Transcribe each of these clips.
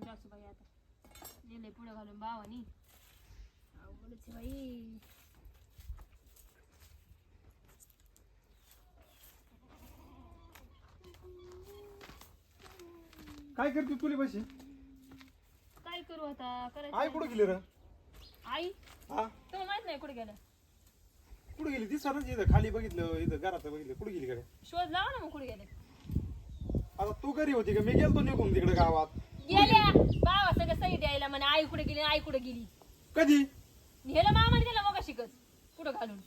सासूबाई आता. गेले पुढे घालून भावानी. अवघडच बाई. काय करते तुली पैसे काय करू आता? आई करायचं कुठं गेली रे? आई? हा? तुम्हाला माहीत नाही कुठे गेलं. कुठं गेली? दिसा इथं खाली बघितलं इथं घरात बघितलं. कुठे गेली कडे शोध लावा ना मग कुठे गेले. आता तू घरी होती का? मी गेलतो निघून तिकडे गावात. भावा सगळं सही द्यायला म्हणे आई कुठे गेली आई कुठे गेली? कधी? नेलं मामा गेला मग शिकत पुढे घालून?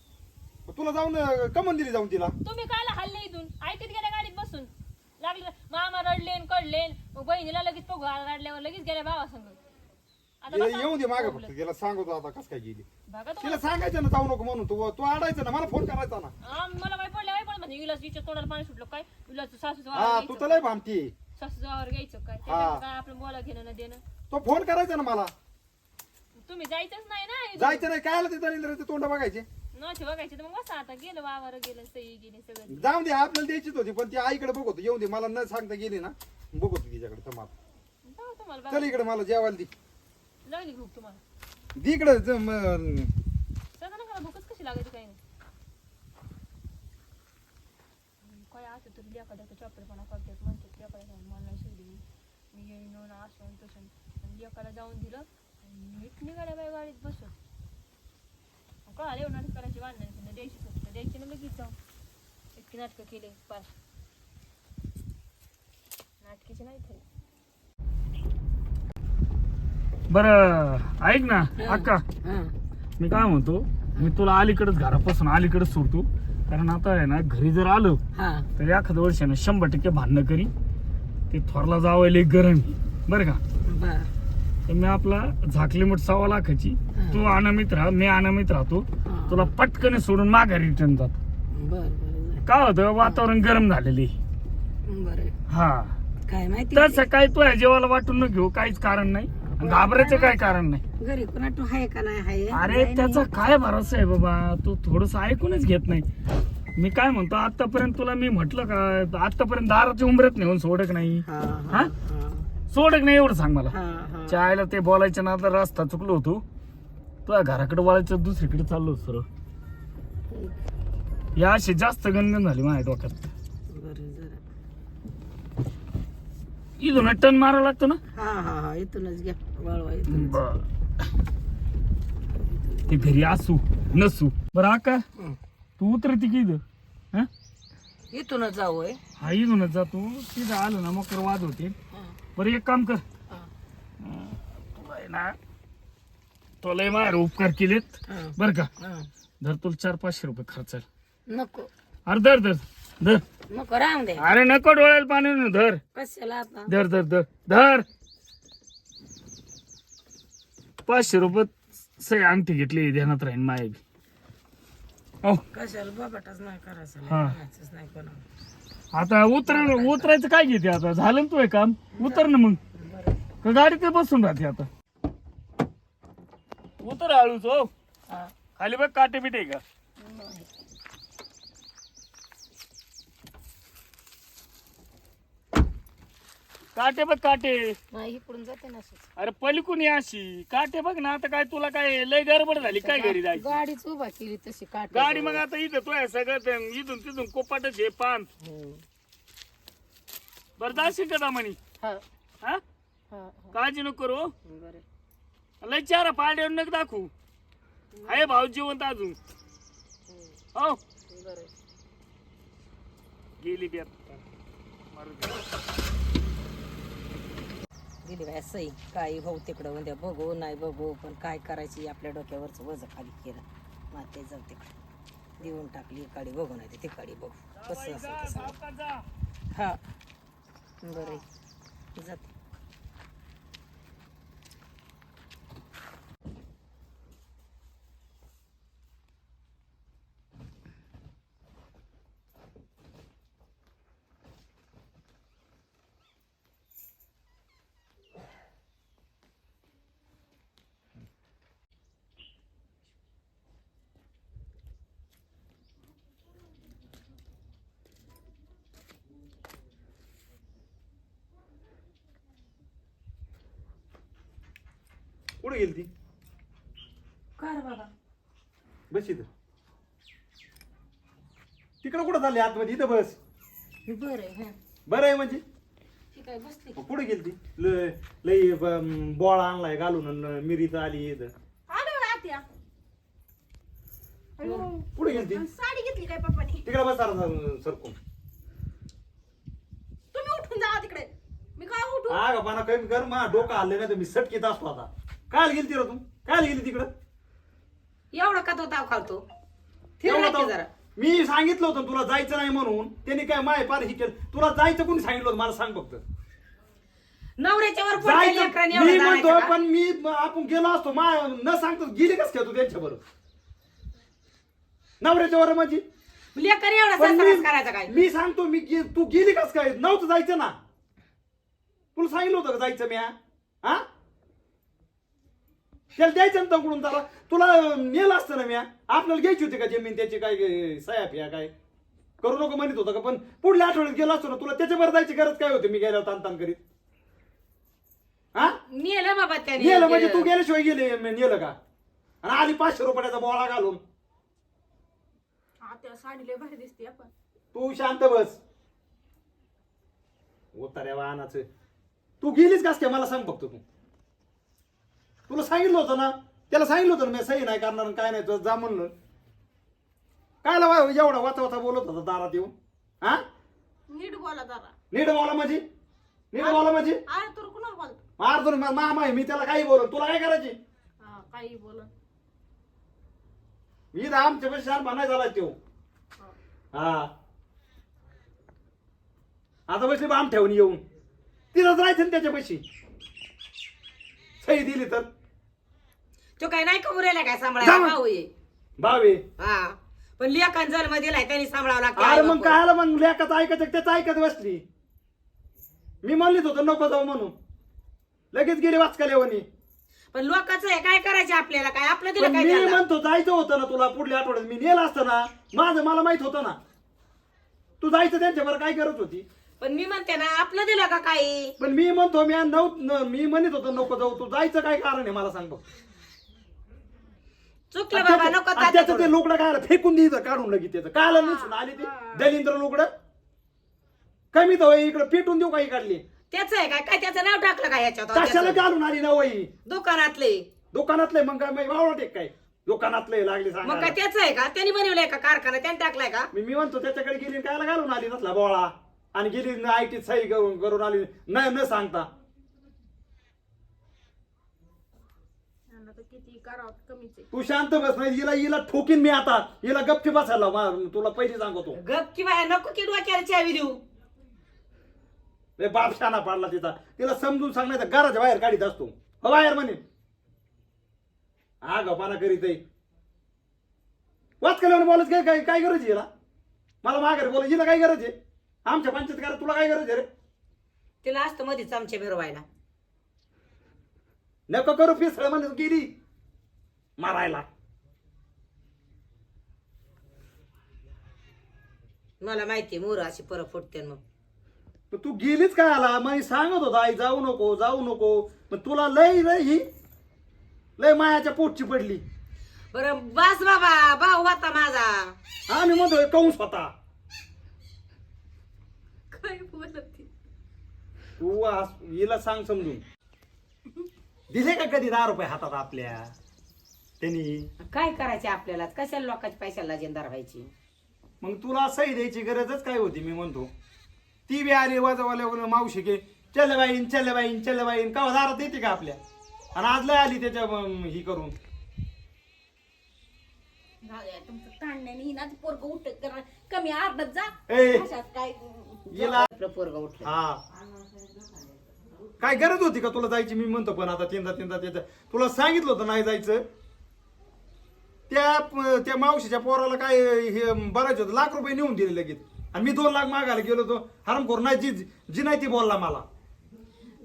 तुला जाऊन अं, कमन दिली जाऊन तिला. तुम्ही कायला हल्ले इथून? ऐकत गेल्या गाडीत बसून. लागले मामा रडलेन कडलेन मग बहिणीला लगेच पगू रडल्यावर लगेच गेल्या भावा संग. आता ये- बसा. येऊन दे मागे फक्त तिला सांगतो आता कस काय गेली. बघा तिला तुम्हाला सांगायचं ना जाऊ नको म्हणून. तू तू आडायचं ना मला फोन करायचा ना. मला काय पडलं काय पण म्हणजे विलास विचार तोंडाला पाणी सुटलं काय? विलास सासूचं हा वावर तू तर लय वावर घ्यायचं काय. त्याच्यात काय आपलं बोला घेणं ना देणं? तो फोन करायचा ना मला. तुम्ही जायचंच नाही ना. जायचं नाही काय आलं ते दलिंद्राचे तोंड बघायचे. नव्हते बघायचे तर मग बसा आता गेलं वावर गेलं सही गेली सगळं. जाऊन दे आपल्याला द्यायचीच होती पण ती आईकडे बघतो येऊन दे मला न सांगता गेली ना बघतो तिच्याकडे समाज जाऊ तुम्हाला चल बघा इकडे मला जेवायला दी. लागली भूक तुम्हाला. दी इकडे ज- म- सगळं नका भूकच कशी लागायची काही नाही. तरी लेखाड्याचा चॉपडेपणा करतात म्हणतात लेखाड्या जाऊन मला नाही सोडली मी येईन ना असं तसं आणि लेखाला जाऊन दिलं आणि नीट निघाल्या बाई गाडीत बसून. का आले नाटक करायची वाढणार द्यायची फक्त द्यायची ना लगेच जाऊन. इतकी नाटकं केले पास नाटकीचे नाही तरी. बर ऐक ना अक्का. मी काय म्हणतो मी तुला अलीकडेच घरापासून अलीकडेच सोडतो. कारण आता आहे ना घरी जर आलो तर एखाद्या वर्षानं शंभर टक्के भांडणं करी ते थोरला जावायला एक गरम बरं का? तर मी आपला झाकली मोठ सव्वा लाखाची तू अनामित राहा मी अनामित राहतो. तुला पटकन सोडून माघारी रिटर्न जात बर काय होतं? वातावरण गरम झालेले बर. हा. काय माहिती? तसं काय तू जेवायला वाटून न घेऊ काहीच कारण नाही. घाबरायचं काय कारण नाही? घरी कोणा तू आहे का नाही आहे? अरे त्याचा काय भरोसा आहे बाबा? तू थोडस ऐकूनच घेत नाही. मी काय म्हणतो आतापर्यंत तुला मी म्हटलं का आतापर्यंत दाराच्या उमरत नाही सोडक नाही. हा हा सोडक नाही एवढं सांग मला. हा हा. चायला ते बोलायच्या ना रस्ता चुकलो होतो. तुझ्या घराकडे वळायचं दुसरीकडे चाललो होतो सरळ. या अशी जास्त गणगण झाली माझ्या डोक्यात बरं जरा इथून टन मारावं लागतं ना? हा हा हा इथूनच घ्या. वळवा इथून बर. ते घरी असू नसू. बरं आका. तू उतरती की इथं हा? इथूनच जाऊ होय. हा इथूनच जा तू. तिथं आलं ना मकर वाद होते. बरं एक काम कर. हा, अं, तुला आहे ना तुला मार उपकार केलेत. हा, बर का? हा. धर तुला चार पाचशे रुपये खर्च नको. अरे धर धर. धर. नको राहून दे. अरे नको डोळ्याला पाणी ना धर. कशाला आता? धर धर धर. धर. पाचशे रुपये सही अंगठी घेतली ध्यानात राहीन माय बी. हो. कशाला बाबाटाच नाही करायचं हा. म्हणायचंच नाही कोणाला. आता उतर उतरायचं काय घेते आता? झालं ना तुझं काम? उतर ना मग. का गाडीत बसून राहते आता? उतर हळूच हो. हा. खाली बघ काटे बिटे का? काटे बघ काटे. नाही इकडून जाते ना असंच. अरे पलिकून ये अशी. काटे बघ ना आता काय तुला काय लय गडबड झाली काय घरी जायची? गाडीच उभा केली तशी काट गाडी मग आता इथं तो सगळं ते इथून तिथून कोपाटच आहे पान. बरं जाशील का दामणी हा. हा? हा हा. काळजी नको करू हो. बरं. लय चारा पाड्यावर नको दाखवू. आहे भाऊ जिवंत अजून. हो. बरं. गेली बी आता. मरू दे. दिली बाय सई काही भाऊ तिकडं उद्या बघू नाही बघू पण काय करायची आपल्या डोक्यावरचं वजं खाली केलं. माते जाऊ तिकडे. देऊन टाकली इकडे बघू नाही तिकडे बघू. कसं तसं हा. बरं. जाते. कुठे गेली ती काय बाबा? बस इथं. तिकडं कुठं चालली आतमध्ये? इथं बस. बरं आहे बरं आहे म्हणजे? बसली. मग कुठे गेली ती लय लय ब- बोळा आणलाय घालून अन मिरीच आली इथं. आत्या. कुठे गेली ती साडी घेतली काय पप्पानी? तिकडे बस सरकून. तुम्ही उठून जा तिकडे. मी काय उठू? हा का पाना कमी कर मा डोकं हल्ले नाही तर मी सटकीत असतो आता. काय गेली ती रे तू? काय गेली तिकडं? एवढा का तो ताव खालतो? एवढं फिरला की तर- जरा. मी सांगितलं होतं तुला जायचं नाही म्हणून. त्यांनी काय माय पार ही केलं. तुला जायचं कोणी सांगितलं होतं? मला सांग फक्त. नवऱ्याच्या वर पडलेल्या जायचं लेकरांनी मी एवढं म्हणतो जायचं का? पण मी आपण गेलो असतो. मा न सांगतो गेली कस काय तू त्यांच्या बरोबर? नवऱ्याच्या वर माझी लेकर एवढा पण सासराच करायचा काय? मी मी सांगतो मी गे- तू गेली कस काय? नव्हतं जायचं ना. तुला सांगितलं होतं का जायचं मी हा? हा त्याला द्यायचं ना तंकडून त्याला. तुला नेलं असतं ना मी हा? आपल्याला घ्यायची होती का जमीन त्याची काय सया फिया काय? करू नको म्हणत होतं का? पण पुढल्या आठवड्यात गेलो असतो ना तुला त्याच्यावर जायची गरज काय होती? मी गेल्यावर ताण ताण करीत. हा? नेलं बाबा त्याने. नेलं म्हणजे तू गेल्याशिवाय गेले नेलं का? आणि आली पाचशे रुपयाचा बोळा घालून. आत्या साडी लय भारी दिसते आपण तू शांत बस. उतार्या वाहनाच. तू गेलीस कास काय? मला सांग फक्त तू. तुला सांगितलं होतं ना? त्याला सांगितलं होतं ना मी सही नाही करणार काय नाही तुझं जा म्हणलं. काय लावा एवढा वाचा वाचा बोलत होता दारात येऊन? हा? नीट बोला जरा. नीट बोला माझी नीट बोला माझी तर कुणाला बोलतो? मारतो ना मामा आहे मी त्याला काही बोलत तुला काय करायची? हा काही बोला मी तर आमच्या पेक्षा शान म्हणाय झाला तो हा. आता बसली बाम ठेवून येऊन. तिथं जायचं ना त्याच्या पैशी सही दिली तर. तो काय नाही कमुरेला काय सांभाळायला. भाऊ ये भावे. हा. पण लेखन जन्म दिलाय त्यांनी सांभाळावं लागतं. अरे मग बाप. काय आलं मग लेखाचं ऐकायचं त्याचं ऐकत बसली. मी म्हणलीच होतं नको जाऊ म्हणून. लगेच गेली वाचकाल्यावानी. पण लोकांचं हे काय करायचं आपल्याला? काय आपलं दिलं पण काय मी? म्हणतो जायचं होतं ना तुला पुढल्या आठवड्यात. मी नेलं असतं ना. माझं मला माहीत होतं ना. तू जायचं त्यांच्यावर काय करत होती? पण मी म्हणते ना आपलं दिलं का काही? पण मी म्हणतो मी नव न- मी म्हणत होतो नको जाऊ तू जायचं काय कारण आहे मला सांग बघ. चुकलं बाबा नको आणि तात्या त्याचं ते करू. लुगडं काय फेकून द्यायचं काढून लगेच त्याचं. काल नसून आली ती. दलिंद्र लुगडं. कमी तर इकडे पेटून देऊ काही काढली? त्याचं आहे काय? काय त्याचं नाव टाकलं काय याच्यात कशाला? घालून आली ना वही? दुकानातले. दुकानातले मग काय मग वावळत एक काय? दुकानातले लागली मग काय त्याचं आहे का? त्यांनी बनवलंय का कारखाना? त्याने टाकलाय का? मी मी म्हणतो त्याच्याकडे गेली आणि कायला घालून आली नसला बोळा. आणि गेली आय टी सही करून आली. न न सांगता. यांना तर किती करावं कमीच आहे. तू शांत बस नाही हिला हिला ठोकीन मी आता. हिला गप्पी बसायला मा- तुला पहिली सांगतो. गप किंवा नको की डोक्याला चावी देऊ. लय बाप शाना पाडला तिचा. तिला समजून सांगण्याचा घराच्या बाहेर काढीत असतो. हो बाहेर म्हणे. हा गपाना करीत वाच केल्यावर बोलत काय काय काय गरज आहे हिला? मला माघारी बोला हिला काय गरज आहे? आमच्या पंचायत करा तुला काय गरज आहे रे? तिला असतं मध्ये चमचे मिरवायला नको करू पिसळ म्हणजे गेली. मारायला. मला माहिती मोर अशी परत फुटते मग. पण तू गेलीच काय आला? मग सांगत होता आई जाऊ नको जाऊ नको. मग तुला लय लय ही लय मायाच्या पोटची पडली. बरं बस बाबा भाऊ होता माझा. आम्ही म्हणतोय कंस होता. काय बोलत ती. हिला सांग समजून. दिले का कधी दहा रुपये हातात आपल्या? त्यांनी. काय करायचे आपल्याला? कशाला लोकांच्या पैशाला लेजेंदार व्हायची? मग तुला सही द्यायची गरजच काय होती मी म्हणतो. ती बी आली वाजावाल्या मावशी गे चलबाईन चलबाईन चलबाईन कवा दारात येते का आपल्या? आणि आज लय आली त्याच्या अं, ही करून. तुमचं ताणण्याने ना ते पोरग उठत कर कमी अर्धत जा. ए. अशात काय गेला आपलं पोरग उठलं. हा. काय गरज होती का तुला जायची? मी म्हणतो पण आता तीनदा तीनदा तीनदा. तुला सांगितलं होतं नाही जायचं. त्या प- त्या मावशीच्या पोराला काय हे बरायचं होतं? लाख रुपये नेऊन दिले लगेच. आणि मी दोन लाख मागायला गेलो होतो. हरमखोर नाही जी जी नाही ती बोलला मला.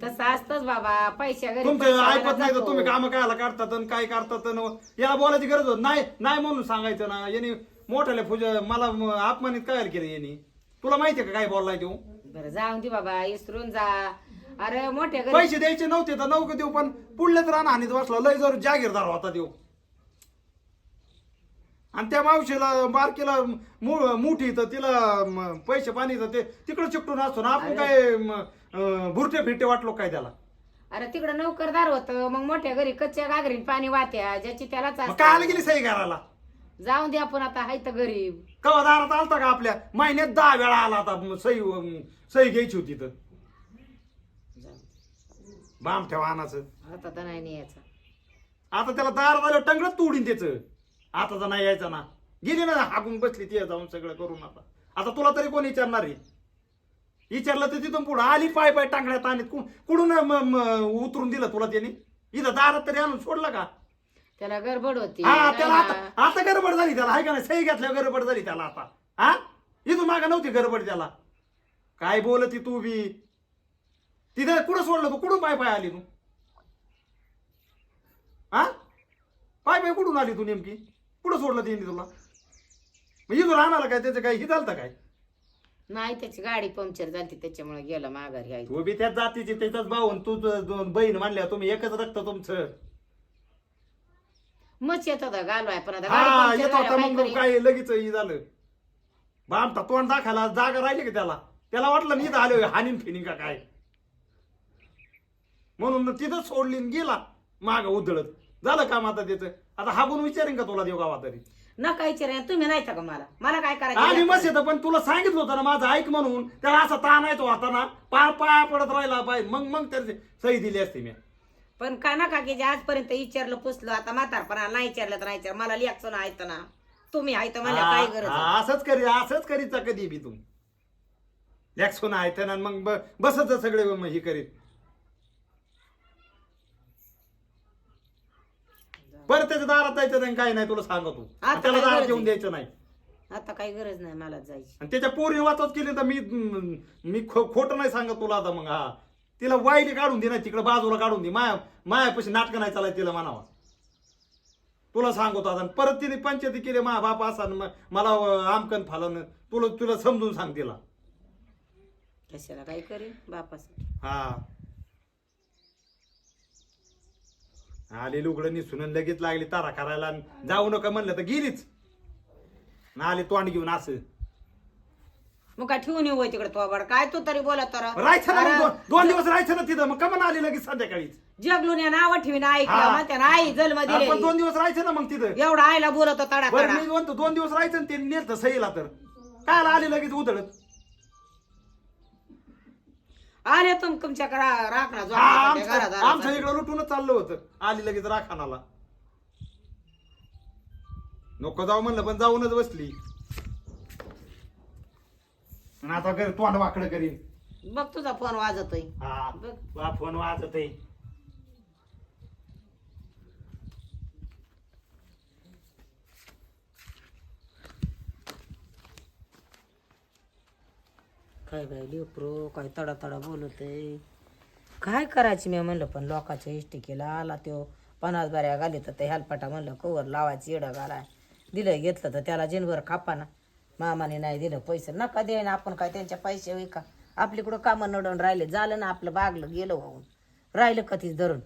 तसं असतच बाबा. पैशा घरी तुमचं पैसा ऐकत नाही तर जातो. तुम्ही काम कायला काढतात आणि काय करतात आणि याला बोलायची गरज होत नाही. नाही म्हणून सांगायचं ना. यांनी मोठ्याला पूजा मला म- अपमानित काय केलं यांनी? तुला माहितीये का काय बोललाय तो? बरं जाऊन दे बाबा इसरून जा. अरे मोठ्या घरी पैसे द्यायचे नव्हते तर नौके देऊ पण पुढल्याच राहणं हानीत बसला. लय जर जागीरदार होता देऊ आणि त्या मावशीला बारकीला मु- मुठी तर तिला म, पैसे पाणी तर ते तिकडे चिकटून असतो ना आपण काय म, अं, बुरटे फिरटे वाटलो काय त्याला? अरे तिकडं नोकरदार होत मग मोठ्या घरी कच्च्या गागरीन पाणी वात्या ज्याची त्यालाच मग असतं. काय आलं गेली सही करायला जाऊन दे आपण आता हाय तर गरीब. कवा दारात आलता का आपल्या? महिन्यात दहा वेळा आला आता म, सही अं, सही घ्यायची होती तर. बाम ठेवा आणाचं. आता तर नाही न्यायचा. आता त्याला दारात आलं टंगडत तोडीन त्याच. आता तर नाही यायचं ना. गेली ना हाकून बसली ती जाऊन सगळं करून आता. आता तुला तरी कोण विचारणार आहे? विचारलं तर तिथून पुढं आली पाय पाय टांगण्यात आणि कुठून म- म- उतरून दिलं तुला त्याने? इथं दारात तरी आणून सोडलं का? त्याला गडबड होती. हा त्याला. आता आता गडबड झाली त्याला हाय का नाही? सही घेतल्यावर गडबड झाली त्याला आता. हा? इथून मागा नव्हती गडबड त्याला. काय बोलती तू बी? तिथं कुठं सोडलं तू? कुठून पाय पाय आली तू? हा? पाय पाय कुठून आली तू नेमकी? कुठं सोडलं तिने तुला? मग इथून राहणार काय? त्याचं काय हे झालं काय? नाही त्याची गाडी पंक्चर झाली त्याच्यामुळे गेलं माघारी. आहे तू बी त्याच जातीची त्याचाच भाऊ तू- दोन बहीण मानल्या तुम्ही एकच रक्त तुमचं. मच येत होता घालवाय पण आता हा गाडी येत पंक्चर होता झाल्यावर मग काय काय लगेच हे झालं. बामटा तोंड दाखायला जागा राहिली का त्याला? त्याला वाटलं मी इथं आलो हानीन फिनिंग का काय? म्हणून तिथं सोडली आणि गेला माग उधळत. झालं काम आता त्याचं. आता हागून विचारेन का तुला देव गावा तरी? नका विचार तुम्ही नाही का मला? मला काय करायचं? मस्त येतं पण तुला सांगितलं होतं ना माझं ऐक म्हणून. त्याला असा ताणायचो होता ना पाय पाया पडत राहिला पाहिजे. मग मग त्याची सही दिली असती मी. पण का नका की जे आजपर्यंत विचारलं पुसलं आता म्हातारपणा नाही विचारलं तर नाही विचार मला लिहायचं ना ऐकतं ना तुम्ही ऐकतं मला काय गरज आहे? हा, असंच करी असंच करीत जा कधी बी तू. लॅक्सोन आहे ना मग ब- बसत सगळे मग हे करीत. परत त्याच्या दारात जायचं नाही काही नाही तुला सांगतो. आता त्याला काय दारात गरज येऊन आहे? द्यायचं नाही. आता काही गरज नाही मला जायची. आणि त्याच्या पोरी वाचत केली तर मी मी खो- खोटं नाही सांगत तुला आता मग हा. तिला वाईली काढून दे ना तिकडे बाजूला काढून दे. माया मायापाशी नाटकं नाही चालाय तिला म्हणावा. तुला सांगतो आता परत तिने पंचायती केली मा बाप असा न मला आमकन फालन. तुला तुला समजून सांग तिला. कशाला काय करेन? बापासाठी. हा. आली लुगडं निसून लगेच लागली तारा करायला जाऊ नका म्हणलं तर गेलीच. आणि आली तोंड घेऊन असं. मग काय ठेवून येऊ तिकडे तो बड काय तू तरी बोला तर. राहायचं ना मग दोन- दोन दिवस राहायचं ना तिथं. मग कमन आली लगेच संध्याकाळीच. जगलून या नाव ठेवीन ऐकलं हा. ना आई जन्म आपण दिले दोन दिवस राहायचं ना मग तिथं. एवढा आईला बोलतो तडा बरं तडा. मी म्हणतो दोन दिवस राहायचं आणि ते नेलं सहीला तर. काय आली लगेच उधळत. आले तुम तुमच्या घरा राखणा जो हा, आपल्या आमचं इकडं लुटूनच चाललं होतं. आली लगेच राखानाला नको जाऊ म्हणलं पण जाऊनच बसली. आणि आता घर तोंड वाकडं करीन. बघ तुझा फोन वाजतोय. हा. बघ. वा फोन वाजत आहे काय बाय लेकरो काय तडा तडा बोलत काय करायची मी म्हणलं पण लोकांच्या इष्टिकेला आला तो पन्नास बाऱ्या घाली तर ते हेलपाटा म्हणलं कवर लावायची येडं घालाय. दिलं घेतलं तर त्याला जिनभर खापाना मामाने नाही दिलं पैसे. नका देईन आपण काय त्यांच्या पैसे होई का? आपली कामं नडून राहिले झालं ना आपलं बागलं गेलं वाहून. राहिलं का तीच धरून?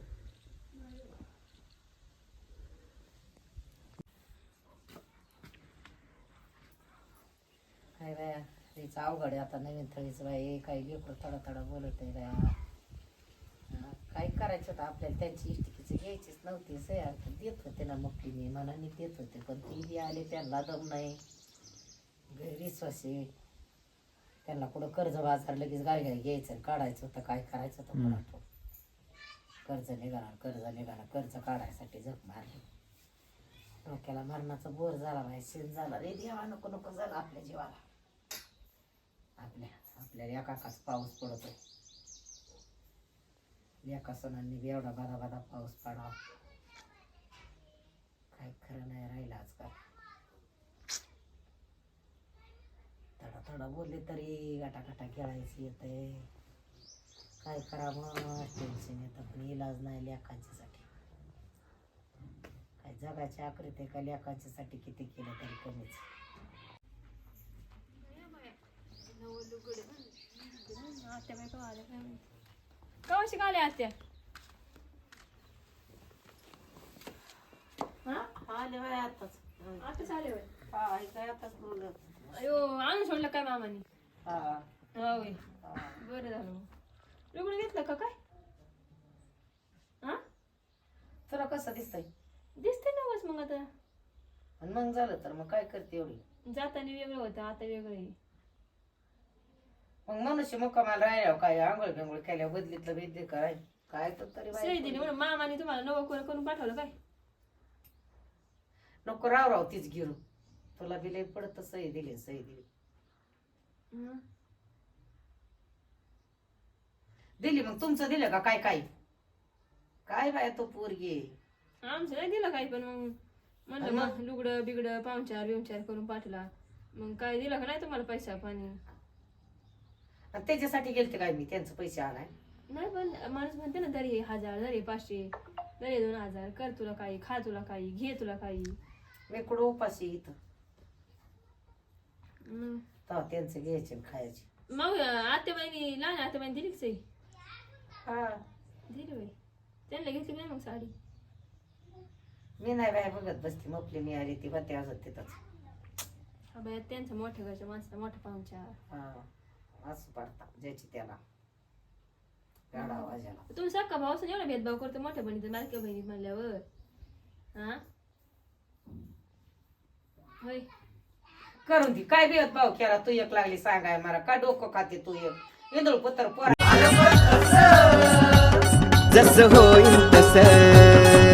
काय बाया तिचं अवघड आहे आता नवीन थळीच बाई काही लेकरं थोडा थोडा बोलत आहे बाया. काय करायचं होतं आपल्याला? त्यांची इष्टिकीची घ्यायचीच नव्हती सया देत होते ना मग मी मनाने देत होते पण ती बी आले त्यांना दम नाही. गैरविश्वास आहे त्यांना कुठं कर्ज बाजार लगेच गाय घ्यायचं काढायचं होतं काय करायचं होतं कोणा ठाऊक. कर्ज निघाला कर्ज निघाला कर्ज काढायसाठी जग मारली. डोक्याला मरणाचा बोर झाला बाय शेत झाला. रे देवा नको नको झाला आपल्या जीवाला. आपल्या आपल्या एकाकाच पाऊस पडतोय. एका सणांनी बी एवढा बाधा पाऊस पडावा. काय खरं नाही राहिलं आजकाल. थोडा बोलले तरी गाटा गाटा खेळायचं येतंय. काय करावं? टेन्शन येतं पण इलाज नाही लेखांच्यासाठी काय जगाची आकृती का लेखांच्यासाठी किती केलं तरी कमीच कवा आल्या आत्या? हा? आले बाय आताच. आताच आले होय हा काय आताच बोललं अयो आणून सोडलं काय मामानी? हा. हा. होय बरं झालं मग. लुगडं घेतलं का काय? हा? तुला कसं दिसतंय? दिसते ना बस मग आता. आणि मग झालं तर मग काय करते एवढी? जाताना वेगळं होतं आता वेगळं आहे. मग मनुष्य मुक्कामाला राहिल्यावर काय आंघोळ बिंघोळ केल्या बदलीतलं बिदली कराय काय? तर तरी बाई सही दिली म्हणून मामाने तुम्हाला नवं करून पाठवलं काय? नको राव राव तीच गिरू तुला लई पडत सही दिली सही दिली. दिली मग तुमचं दिलं का काय काय? काय बाय तो पोरगी? आमचं नाही दिलं काही पण मग. म्हणलं मग? लुगडं बिगडं पाहुणचार बिवचार करून पाठवला मग काय दिलं का नाही तुम्हाला पैसा पाणी? आणि त्याच्यासाठी गेलते काय मी? त्यांचं पैसे आलाय नाही पण माणूस म्हणते ना दरी हजार दरी पाचशे दरी दोन हजार. कर तुला काही खा तुला काही घे तुला काही. मी कुठं उपाशी इथं? मग? तेव्हा त्यांचं घ्यायचे आणि खायचे. मग आत्याबाईनी लहान आत्याबाईनी दिली का सही हा. दिली बाई त्यांना घेतली नाही मग साडी. मी नाही बाय बघत बसती मपली मी आली ती होते अजून तिथंच. हा बाई त्यांचं मोठ्या घरच्या माणसं मोठा पाहुणचार हा. असं पडता ज्याची त्याला. गाडा वाजायला तुम्ही सक्का भाऊ एवढा भेदभाव करतो मोठ्या बहिणीत बारक्या बहिणीत म्हणल्यावर. हा? होय. करून दी. काय बेत भाव केला तू एक लागली सांगाय मला? का डोकं खाते तू एक? इंदुळ पत्र पोरा जस होईल तसं.